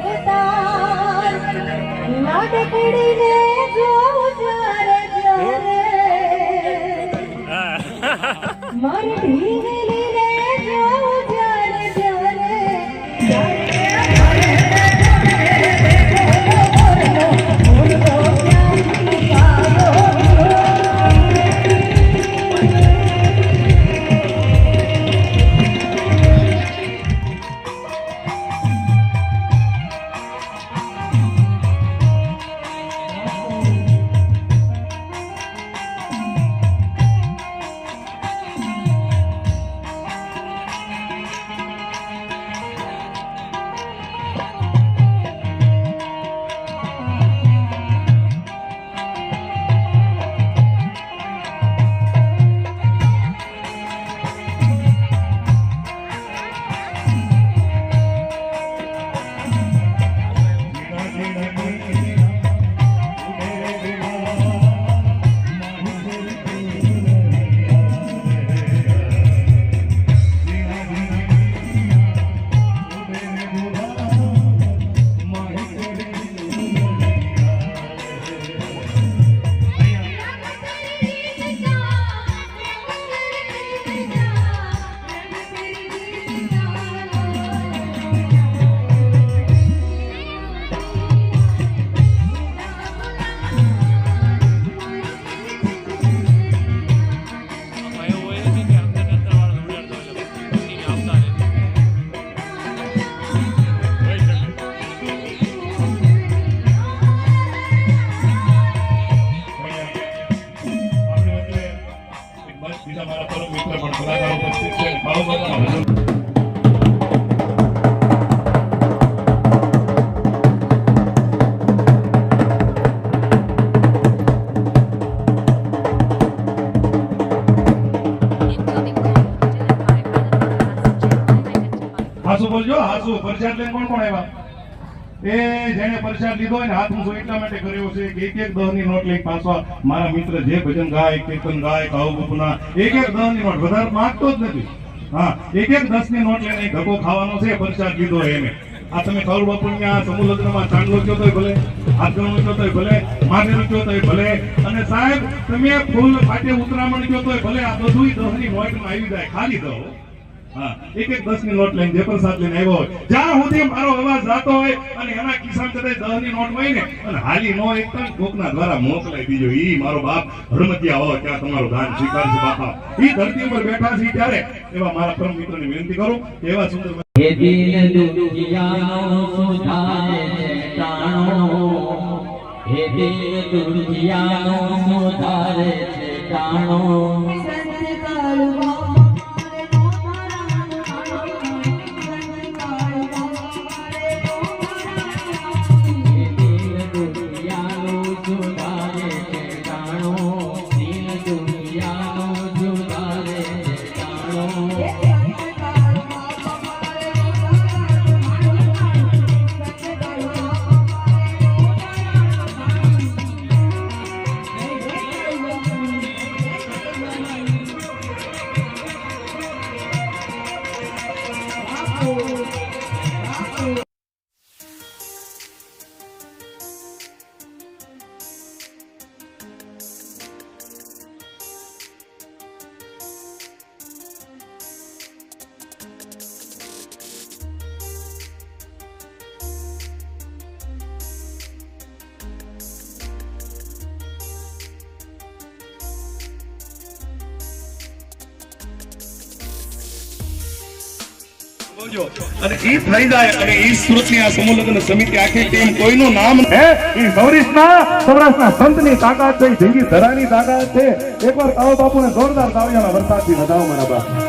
અવતાર લાડકડીને જોઉં જ્યારે જ્યારે. મારી હાસુ બોલજો હાસુ પરસાદ લઈને કોણ કોણ આવ્યા? એ જેને પરસાદ લીધો ને, હાથ ઊંચો એટલા માટે કર્યો છે કે એક એક દહની નોટ લઈ પાછવા મારા મિત્ર જે ભજન ગાય, કીર્તન ગાય કાવ બાપુના એક એક દહની નોટ. વધારે માંગતો જ નથી. હા એક એક દસની નોટ લઈને ધક્કો ખાવાનો છે પરસાદ લીધો એને. આ તમે કૌર બાપુની આ સમૂહ લગ્નમાં ચાંદલો કયો તોય ભલે આગળ કયો તોય ભલે માથે કયો તોય ભલે. અને સાહેબ, તમે ફૂલ ફાટે ઉતરામણ કયો તોય ભલે, આ બધું દહની નોટમાં આવી જાય, ખાલી દો હા, એક એક દસની નોટ લઈને જે પણ સાથ લઈને આવ્યો હોય. જ્યાં સુધી મારો અવાજ જાતો હોય અને એના કિસાન કદાચ દસની નોટ હોય ને, અને હાલી નો એક પણ કોકના દ્વારા મોકલાઈ દીજો. ઈ મારો બાપ હરમતિયા હોય, ત્યાં તમારું દાન સ્વીકારશે બાપા. ઈ ધરતી ઉપર બેઠા છે ત્યારે એવા મારા પરમ મિત્રોને વિનંતી કરું એવા સુંદર હે દિલ દુખિયાનો સુધારે ટાણો હે દિલ દુખિયાનો સુધારે ટાણો ઈ થઈ જાય અને ઈ સુરતની સમિતિ આખી ટીમ કોઈનું નામ હે? ઈ સૌરાષ્ટ્રના તાકાત છે જંગી ધરાની તાકાત છે. એકવાર કાળો બાપુને જોરદાર તાળીઓના વરસાદથી વધાવો, મારા બાપ.